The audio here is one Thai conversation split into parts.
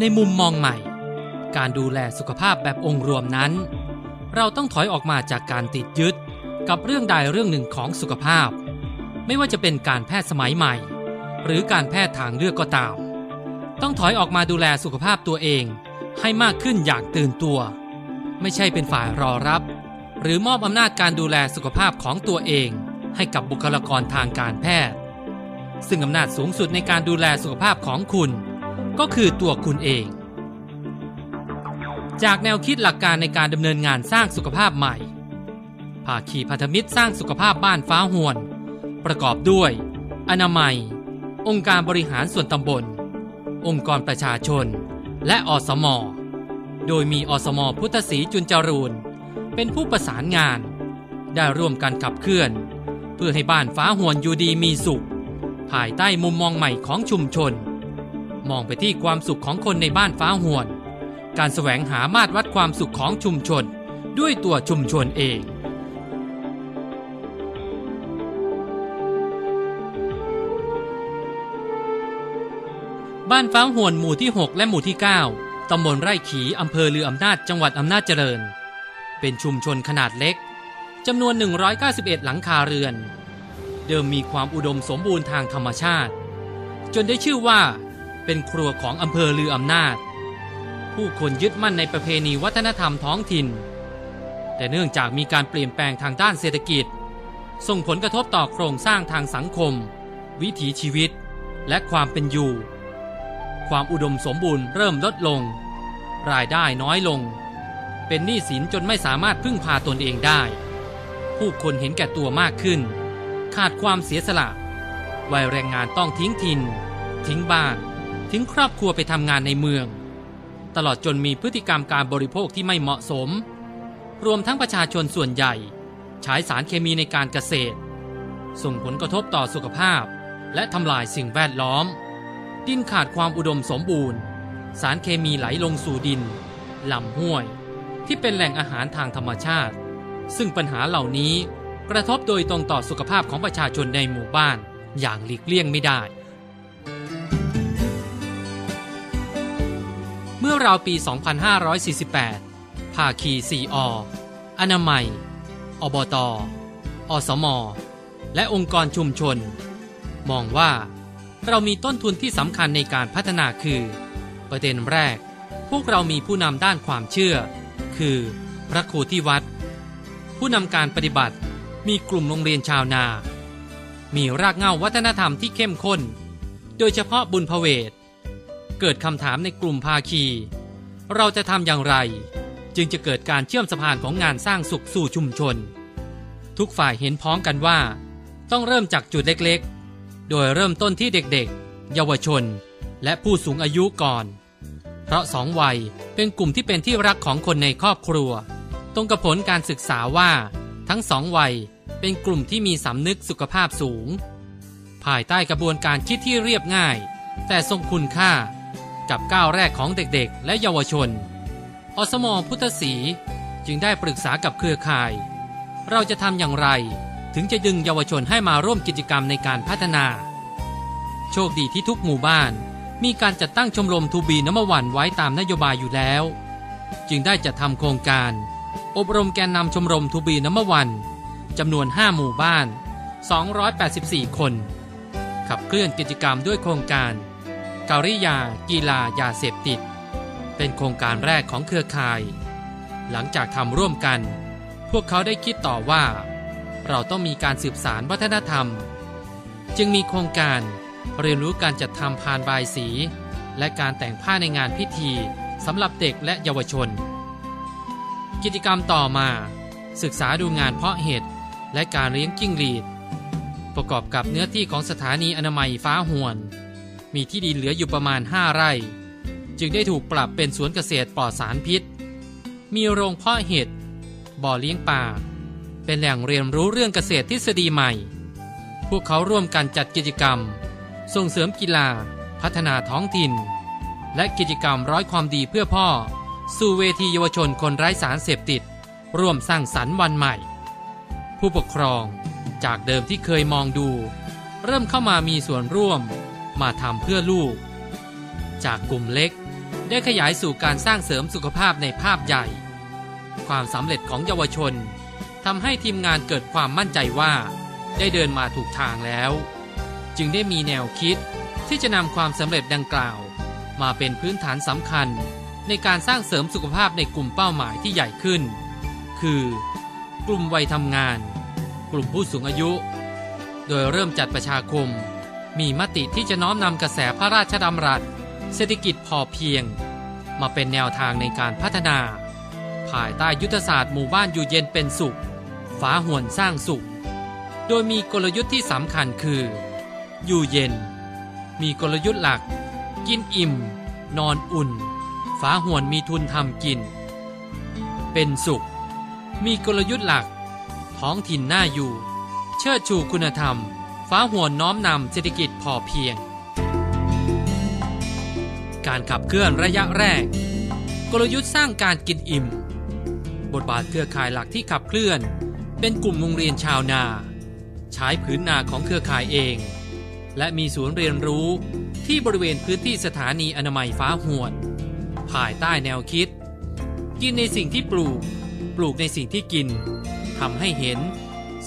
ในมุมมองใหม่ การดูแลสุขภาพแบบองค์รวมนั้น เราต้องถอยออกมาจากการติดยึดกับเรื่องใดเรื่องหนึ่งของสุขภาพ ไม่ว่าจะเป็นการแพทย์สมัยใหม่ หรือการแพทย์ทางเลือกก็ตาม ต้องถอยออกมาดูแลสุขภาพตัวเองให้มากขึ้นอย่างตื่นตัว ไม่ใช่เป็นฝ่ายรอรับ หรือมอบอำนาจการดูแลสุขภาพของตัวเอง ให้กับบุคลากรทางการแพทย์ ซึ่งอำนาจสูงสุดในการดูแลสุขภาพของคุณ ก็คือตัวคุณเอง จากแนวคิดหลักการในการดำเนินงานสร้างสุขภาพใหม่ ภาคีพันธมิตรสร้างสุขภาพบ้านฟ้าหวน ประกอบด้วย อนามัย องค์การบริหารส่วนตำบล องค์กรประชาชน และอสม โดยมีอสม พุทธศรีจุนจรูน เป็นผู้ประสานงาน ได้ร่วมกันขับเคลื่อน เพื่อให้บ้านฟ้าหวนอยู่ดีมีสุข ภายใต้มุมมองใหม่ของชุมชน มองไปที่ความสุขของคนในบ้านฟ้าหวน การแสวงหามาตรวัดความสุขของชุมชน ด้วยตัวชุมชนเองบ้านฟ้าหวนหมู่ที่ 6 และหมู่ที่ 9 ตำบลไร่ขีอำเภอลืออำนาจจังหวัดอำนาจเจริญ เป็นชุมชนขนาดเล็ก จำนวน 191 หลังคาเรือน เดิมมีความอุดมสมบูรณ์ทางธรรมชาติ จนได้ชื่อว่า เป็นครัวของอำเภอลืออำนาจ ผู้คนยึดมั่นในประเพณีวัฒนธรรมท้องถิ่น แต่เนื่องจากมีการเปลี่ยนแปลงทางด้านเศรษฐกิจ ส่งผลกระทบต่อโครงสร้างทางสังคม วิถีชีวิต และความเป็นอยู่ ความอุดมสมบูรณ์เริ่มลดลง รายได้น้อยลง เป็นหนี้สินจนไม่สามารถพึ่งพาตนเองได้ ผู้คนเห็นแก่ตัวมากขึ้น ขาดความเสียสละวัยแรงงานต้องทิ้งถิ่น ทิ้งบ้าน ทิ้งครอบครัวไปทำงานในเมือง ตลอดจนมีพฤติกรรมการบริโภคที่ไม่เหมาะสม รวมทั้งประชาชนส่วนใหญ่ใช้สารเคมีในการเกษตร ส่งผลกระทบต่อสุขภาพ และทำลายสิ่งแวดล้อม ดินขาดความอุดมสมบูรณ์ สารเคมีไหลลงสู่ดินลำห้วย ที่เป็นแหล่งอาหารทางธรรมชาติ ซึ่งปัญหาเหล่านี้กระทบโดยตรงต่อสุขภาพของประชาชนในหมู่บ้านอย่างหลีกเลี่ยงไม่ได้ ราวปี 2548 ภาคีซีออนามัย อบต อสม และองค์กรชุมชน มองว่า เรามีต้นทุนที่สำคัญในการพัฒนาคือ ประเด็นแรก พวกเรามีผู้นำด้านความเชื่อ คือ พระครูที่วัด ผู้นำการปฏิบัติมีกลุ่มโรงเรียนชาวนา มีรากเหง้าวัฒนธรรมที่เข้มข้น โดยเฉพาะบุญพเวท เกิดคำถามในกลุ่มภาคี เราจะทำอย่างไร จึงจะเกิดการเชื่อมสะพานของงานสร้างสุขสู่ชุมชน ทุกฝ่ายเห็นพ้องกันว่า ต้องเริ่มจากจุดเล็กๆ โดยเริ่มต้นที่เด็กๆ เยาวชน และผู้สูงอายุก่อน เพราะสองวัยเป็นกลุ่มที่เป็นที่รักของคนในครอบครัว ตรงกับผลการศึกษาว่า ทั้งสองวัยเป็นกลุ่มที่มีสำนึกสุขภาพสูง ภายใต้กระบวนการคิดที่เรียบง่าย แต่ทรงคุณค่า กับก้าวแรกของเด็กๆ และเยาวชน อสมพุทธศรีจึงได้ปรึกษากับเครือข่าย เราจะทำอย่างไรถึงจะดึงเยาวชนให้มาร่วมกิจกรรมในการพัฒนา โชคดีที่ทุกหมู่บ้านมีการจัดตั้งชมรมทูบีน้ำวันไว้ตามนโยบายอยู่แล้ว จึงได้จัดทำโครงการ อบรมแกนนำชมรมทูบีน้ำวันจำนวน 5 หมู่บ้าน 284 คน ขับเคลื่อนกิจกรรมด้วยโครงการ การิยากีฬายาเสพติด เป็นโครงการแรกของเครือข่าย หลังจากทำร่วมกัน พวกเขาได้คิดต่อว่า เราต้องมีการสืบสารวัฒนธรรม จึงมีโครงการเรียนรู้การจัดทำพานบายสี และการแต่งผ้าในงานพิธีสำหรับเด็กและเยาวชน กิจกรรมต่อมา ศึกษาดูงานเพาะเห็ดและการเลี้ยงจิ้งหรีด ประกอบกับเนื้อที่ของสถานีอนามัยฟ้าหวน มีที่ดินเหลืออยู่ประมาณ 5 ไร่ จึงได้ถูกปรับเป็นสวนเกษตรปลอดสารพิษ มีโรงเพาะเห็ด บ่อเลี้ยงปลาเป็นแหล่งเรียนรู้เรื่องเกษตรทฤษฎีใหม่ พวกเขาร่วมกันจัดกิจกรรม ส่งเสริมกีฬา พัฒนาท้องถิ่น และกิจกรรมร้อยความดีเพื่อพ่อ สู่เวทีเยาวชนคนไร้สารเสพติด ร่วมสร้างสรรค์วันใหม่ ผู้ปกครองจากเดิมที่เคยมองดู เริ่มเข้ามามีส่วนร่วม มาทำเพื่อลูก จากกลุ่มเล็กได้ขยายสู่การสร้างเสริมสุขภาพในภาพใหญ่ ความสำเร็จของเยาวชนทำให้ทีมงานเกิดความมั่นใจว่า ได้เดินมาถูกทางแล้ว จึงได้มีแนวคิดที่จะนำความสำเร็จดังกล่าว มาเป็นพื้นฐานสำคัญในการสร้างเสริมสุขภาพในกลุ่มเป้าหมายที่ใหญ่ขึ้น คือ กลุ่มวัยทำงาน กลุ่มผู้สูงอายุ โดยเริ่มจัดประชาคม มีมติที่จะน้อมนำกระแสพระราชดำรัส เศรษฐกิจพอเพียง มาเป็นแนวทางในการพัฒนา ภายใต้ยุทธศาสตร์หมู่บ้านอยู่เย็นเป็นสุขฟ้าห่วนสร้างสุข โดยมีกลยุทธ์ที่สำคัญคือ อยู่เย็น มีกลยุทธ์หลัก กินอิ่ม นอนอุ่น ฟ้าห่วนมีทุนทำกิน เป็นสุข มีกลยุทธ์หลัก ท้องถิ่นน่าอยู่ เชิดชูคุณธรรม ฟ้าห่วน้อมนำเศรษฐกิจพอเพียง การขับเคลื่อนระยะแรก กลยุทธ์สร้างการกินอิ่ม บทบาทเครือข่ายหลักที่ขับเคลื่อน เป็นกลุ่มโรงเรียนชาวนา ใช้ผืนนาของเครือข่ายเอง และมีศูนย์เรียนรู้ที่บริเวณพื้นที่สถานีอนามัยฟ้าหวนภายใต้แนวคิด กินในสิ่งที่ปลูก ปลูกในสิ่งที่กินทำให้เห็น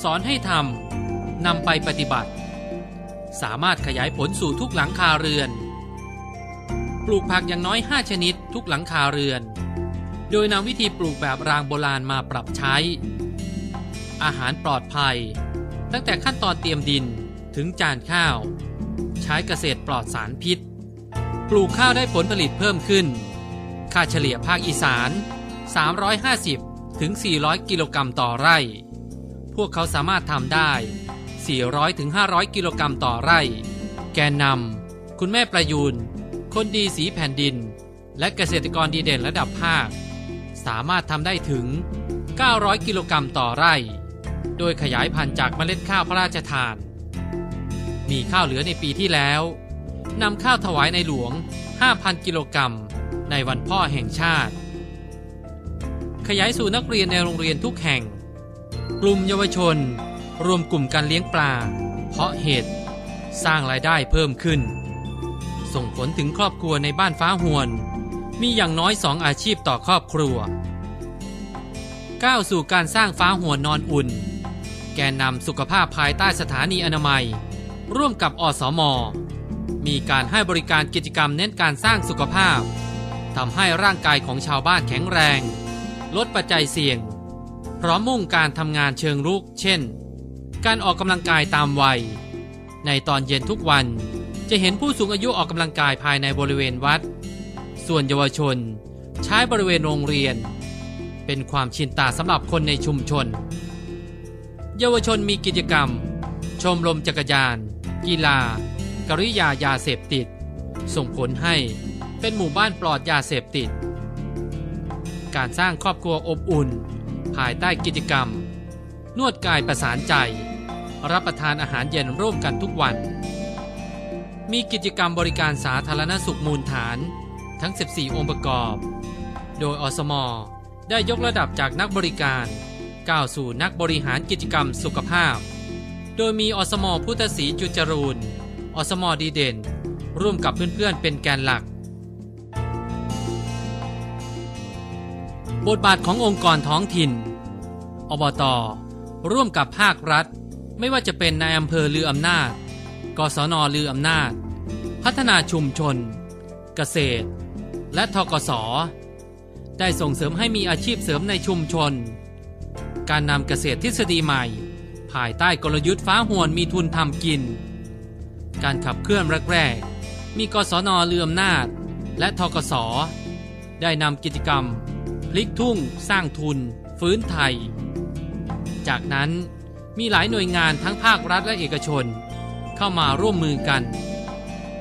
สอนให้ทำ นำไปปฏิบัติ สามารถขยายผลสู่ทุกหลังคาเรือน ปลูกผักอย่างน้อย 5 ชนิดทุกหลังคาเรือน โดยนำวิธีปลูกแบบรางโบราณมาปรับใช้ อาหารปลอดภัย ตั้งแต่ขั้นตอนเตรียมดินถึงจานข้าว ใช้เกษตรปลอดสารพิษ ปลูกข้าวได้ผลผลิตเพิ่มขึ้น ค่าเฉลี่ยภาคอีสาน 350ถึง400 กิโลกรัมต่อไร่ พวกเขาสามารถทำได้ 400ถึง500 กิโลกรัมต่อไร่ แกนนำคุณแม่ประยูน คนดีสีแผ่นดิน และเกษตรกรดีเด่นระดับภาค สามารถทำได้ถึง 900 กิโลกรัมต่อไร่ โดยขยายพันธุ์จากเมล็ดข้าวพระราชทาน มีข้าวเหลือในปีที่แล้วนำข้าวถวายในหลวง 5,000 กิโลกรัมในวันพ่อแห่งชาติ ขยายสู่นักเรียนในโรงเรียนทุกแห่ง กลุ่มเยาวชน รวมกลุ่มการเลี้ยงปลา เพาะเห็ดสร้างรายได้เพิ่มขึ้น ส่งผลถึงครอบครัวในบ้านฟ้าหวน มีอย่างน้อยสองอาชีพต่อครอบครัว ก้าวสู่การสร้างฟ้าหวนนอนอุ่น แกนนำสุขภาพภายใต้สถานีอนามัย ร่วมกับอสม มีการให้บริการกิจกรรมเน้นการสร้างสุขภาพทำให้ร่างกายของชาวบ้านแข็งแรง ลดปัจจัยเสี่ยง พร้อมมุ่งการทำงานเชิงรุก เช่น การออกกำลังกายตามวัย ในตอนเย็นทุกวันจะเห็นผู้สูงอายุออกกำลังกายภายในบริเวณวัด ส่วนเยาวชน ใช้บริเวณโรงเรียน เป็นความชินตาสำหรับคนในชุมชน เยาวชนมีกิจกรรม ชมรมจักรยาน กีฬา กริยายาเสพติด ส่งผลให้เป็นหมู่บ้านปลอดยาเสพติด การสร้างครอบครัวอบอุ่น ภายใต้กิจกรรม นวดกายประสานใจ รับประทานอาหารเย็นร่วมกันทุกวัน มีกิจกรรมบริการสาธารณสุขมูลฐาน ทั้ง 14 องค์ประกอบ โดยอสมได้ยกระดับจากนักบริการก้าวสู่นักบริหารกิจกรรมสุขภาพ โดยมีอสมพุทธศรีจุจรูนอสมดีเด่น ร่วมกับเพื่อนๆเป็นแกนหลัก บทบาทขององค์กรท้องถิ่น อบต ร่วมกับภาครัฐ ไม่ว่าจะเป็นนายอำเภอลืออำนาจ กศนลืออำนาจ พัฒนาชุมชน เกษตร และทกศได้ส่งเสริมให้มีอาชีพเสริมในชุมชน การนำเกษตรทฤษฎีใหม่ ภายใต้กลยุทธ์ฟ้าหวนมีทุนทำกิน การขับเคลื่อนแรกๆ มีกศนลืออำนาจ และทกศได้นำกิจกรรม พลิกทุ่ง สร้างทุน ฟื้นไทย จากนั้น มีหลายหน่วยงานทั้งภาครัฐและเอกชน เข้ามาร่วมมือกัน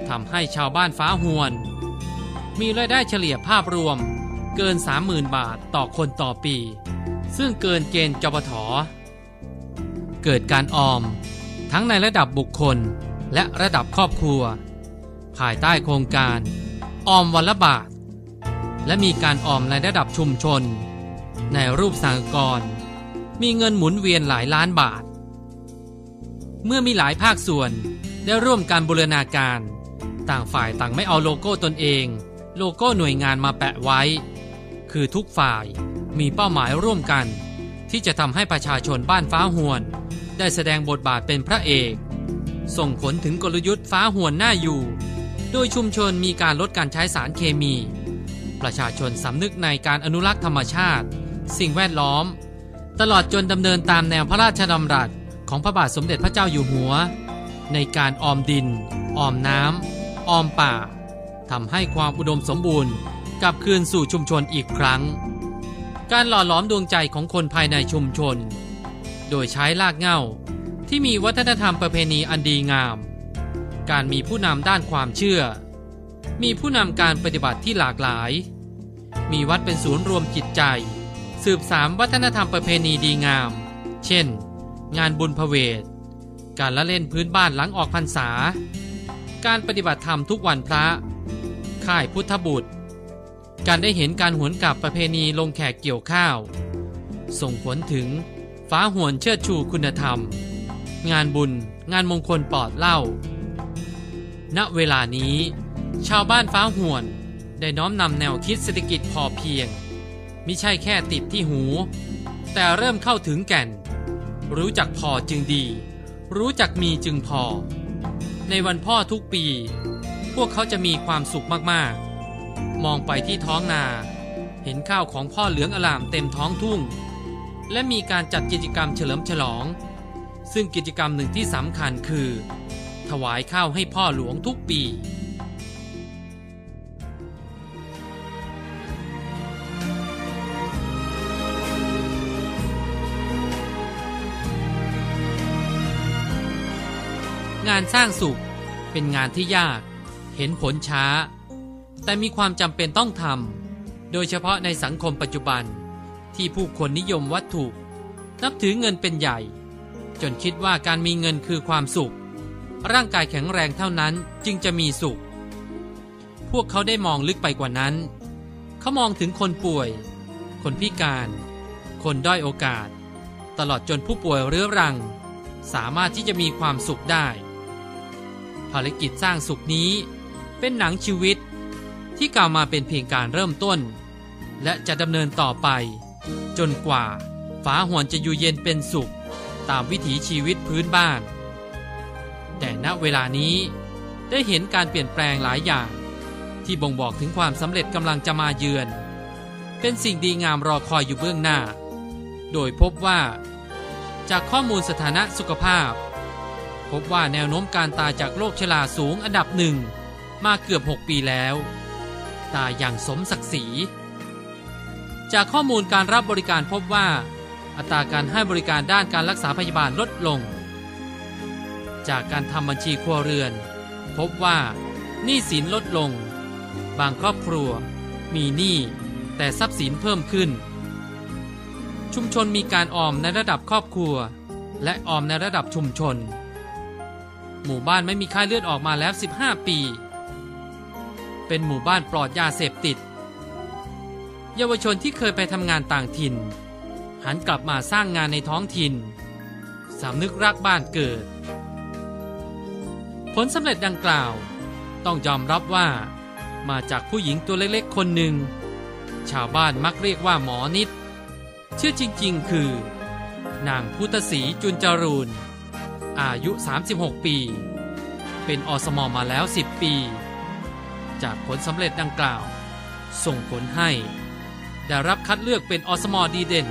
ทำให้ชาวบ้านฟ้าหวน มีรายได้เฉลี่ยภาพรวมเกิน 30,000 บาทต่อคนต่อปี ซึ่งเกินเกณฑ์จปทเกิดการออม ทั้งในระดับบุคคลและระดับครอบครัว ภายใต้โครงการ ออมวันละบาท และมีการออมในระดับชุมชน ในรูปสังกร มีเงินหมุนเวียนหลายล้านบาท เมื่อมีหลายภาคส่วนได้ร่วมการบูรณาการ ต่างฝ่ายต่างไม่เอาโลโก้ตนเอง โลโก้หน่วยงานมาแปะไว้ คือทุกฝ่ายมีเป้าหมายร่วมกัน ที่จะทำให้ประชาชนบ้านฟ้าหวน ได้แสดงบทบาทเป็นพระเอก ส่งผลถึงกลยุทธ์ฟ้าหวนหน้าอยู่ โดยชุมชนมีการลดการใช้สารเคมี ประชาชนสำนึกในการอนุรักษ์ธรรมชาติ สิ่งแวดล้อม ตลอดจนดำเนินตามแนวพระราชดำรัสของพระบาทสมเด็จพระเจ้าอยู่หัว ในการออมดิน ออมน้ำออมป่าทำให้ความอุดมสมบูรณ์กลับคืนสู่ชุมชนอีกครั้ง การหล่อหลอมดวงใจของคนภายในชุมชน โดยใช้ลากเง้าที่มีวัฒนธรรมประเพณีอันดีงาม การมีผู้นำด้านความเชื่อ มีผู้นำการปฏิบัติที่หลากหลาย มีวัดเป็นศูนย์รวมจิตใจ สืบสามวัฒนธรรมประเพณีดีงาม เช่น งานบุญพเวท การละเล่นพื้นบ้านหลังออกพรรษา การปฏิบัติธรรมทุกวันพระ ค่ายพุทธบุตร การได้เห็นการหวนกลับประเพณีลงแขกเกี่ยวข้าว ส่งผลถึงฟ้าหวนเชิดชูคุณธรรม งานบุญ งานมงคลปลอดเล่าณ เวลานี้ ชาวบ้านฟ้าหวนได้น้อมนำแนวคิดเศรษฐกิจพอเพียง มิใช่แค่ติดที่หู แต่เริ่มเข้าถึงแก่น รู้จักพอจึงดี รู้จักมีจึงพอ ในวันพ่อทุกปี พวกเขาจะมีความสุขมากๆ มองไปที่ท้องนา เห็นข้าวของพ่อเหลืองอลามเต็มท้องทุ่ง และมีการจัดกิจกรรมเฉลิมฉลอง ซึ่งกิจกรรมหนึ่งที่สำคัญคือ ถวายข้าวให้พ่อหลวงทุกปี งานสร้างสุขเป็นงานที่ยาก เห็นผลช้า แต่มีความจำเป็นต้องทำโดยเฉพาะในสังคมปัจจุบัน ที่ผู้คนนิยมวัตถุ นับถือเงินเป็นใหญ่ จนคิดว่าการมีเงินคือความสุข ร่างกายแข็งแรงเท่านั้นจึงจะมีสุข พวกเขาได้มองลึกไปกว่านั้น เขามองถึงคนป่วย คนพิการ คนด้อยโอกาส ตลอดจนผู้ป่วยเรื้อรัง สามารถที่จะมีความสุขได้ ภารกิจสร้างสุขนี้ เป็นหนังชีวิต ที่กล่าวมาเป็นเพียงการเริ่มต้น และจะดำเนินต่อไป จนกว่าฟ้าหวนจะอยู่เย็นเป็นสุข ตามวิถีชีวิตพื้นบ้าน แต่ณเวลานี้ได้เห็นการเปลี่ยนแปลงหลายอย่าง ที่บ่งบอกถึงความสำเร็จกำลังจะมาเยือน เป็นสิ่งดีงามรอคอยอยู่เบื้องหน้า โดยพบว่า จากข้อมูลสถานะสุขภาพ พบว่าแนวโน้มการตายจากโรคชราสูงอันดับหนึ่งมาเกือบ 6 ปีแล้ว ตายอย่างสมศักดิ์ศรี จากข้อมูลการรับบริการพบว่า อัตราการให้บริการด้านการรักษาพยาบาลลดลง จากการทำบัญชีครัวเรือน พบว่าหนี้สินลดลง บางครอบครัว มีหนี้แต่ทรัพย์สินเพิ่มขึ้น ชุมชนมีการออมในระดับครอบครัว และออมในระดับชุมชน หมู่บ้านไม่มีค่าเลือดออกมาแล้ว 15 ปี เป็นหมู่บ้านปลอดยาเสพติด เยาวชนที่เคยไปทำงานต่างถิ่น หันกลับมาสร้างงานในท้องถิ่นสำนึกรักบ้านเกิด ผลสำเร็จดังกล่าว ต้องยอมรับว่า มาจากผู้หญิงตัวเล็กๆ คนหนึ่ง ชาวบ้านมักเรียกว่าหมอนิด ชื่อจริงๆ คือ นางพุทธศรีจุนจรูน อายุ 36 ปี เป็นอสมอมาแล้ว 10 ปี จากผลสำเร็จดังกล่าว ส่งผลให้ ได้รับคัดเลือกเป็นอสมอดีเด่น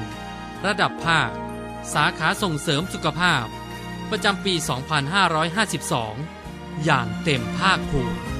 ระดับภาค สาขาส่งเสริมสุขภาพ ประจำปี 2552 อย่างเต็มภาคภูมิ